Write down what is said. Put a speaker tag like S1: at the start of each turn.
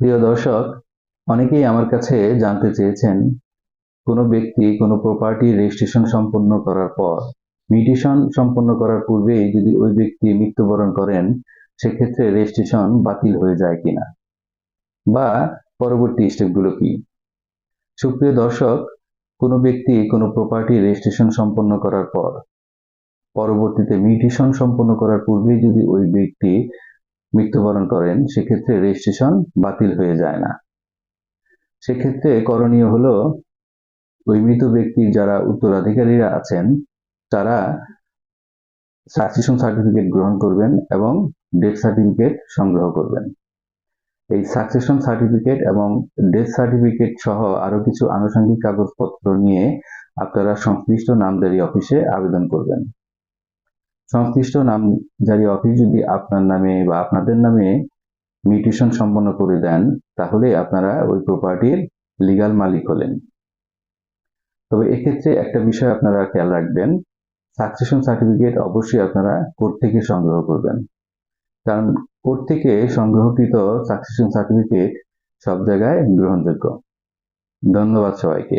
S1: প্রিয় দর্শক, অনেকেই আমার কাছে জানতে চেয়েছেন, কোনো ব্যক্তি কোনো প্রপার্টি রেজিস্ট্রেশন সম্পন্ন করার পর মিউটেশন সম্পন্ন করার পূর্বেই যদি ওই ব্যক্তি মৃত্যুবরণ করেন, সেক্ষেত্রে রেজিস্ট্রেশন বাতিল হয়ে যায় কিনা? বা পরবর্তী স্টেপগুলো কি? সুপ্রিয় দর্শক, কোনো ব্যক্তি কোনো প্রপার্টি রেজিস্ট্রেশন সম্পন্ন করার পর, পরবর্তীতে মিউটেশন সম্পন্ন করার পূর্বেই যদি ওই ব্যক্তি মৃত্যুবরণ করেন, সেক্ষেত্রে রেজিস্ট্রেশন বাতিল হয়ে যায় না। সেক্ষেত্রে করণীয় হলো, ওই মৃত ব্যক্তির যারা উত্তরাধিকারীরা আছেন, তারা সাকসেশন সার্টিফিকেট গ্রহণ করবেন এবং ডেথ সার্টিফিকেট সংগ্রহ করবেন। এই সাকসেশন সার্টিফিকেট এবং ডেথ সার্টিফিকেট সহ আরও কিছু আনুষঙ্গিক কাগজপত্র নিয়ে আপনারা সংশ্লিষ্ট নামজারি অফিসে আবেদন করবেন। সংশ্লিষ্ট নামজারি অফিস যদি আপনার নামে বা আপনাদের নামে মিউটেশন সম্পন্ন করে দেন, তাহলে আপনারা ওই প্রপার্টির লিগাল মালিক হলেন। তবে এক্ষেত্রে একটা বিষয় আপনারা খেয়াল রাখবেন সাকসেশন সার্টিফিকেট অবশ্যই আপনারা কোর্ট থেকে সংগ্রহ করবেন। কারণ কোর্ট থেকে সংগ্রহকৃত সাকসেশন সার্টিফিকেট সব জায়গায় গ্রহণযোগ্য। ধন্যবাদ সবাইকে।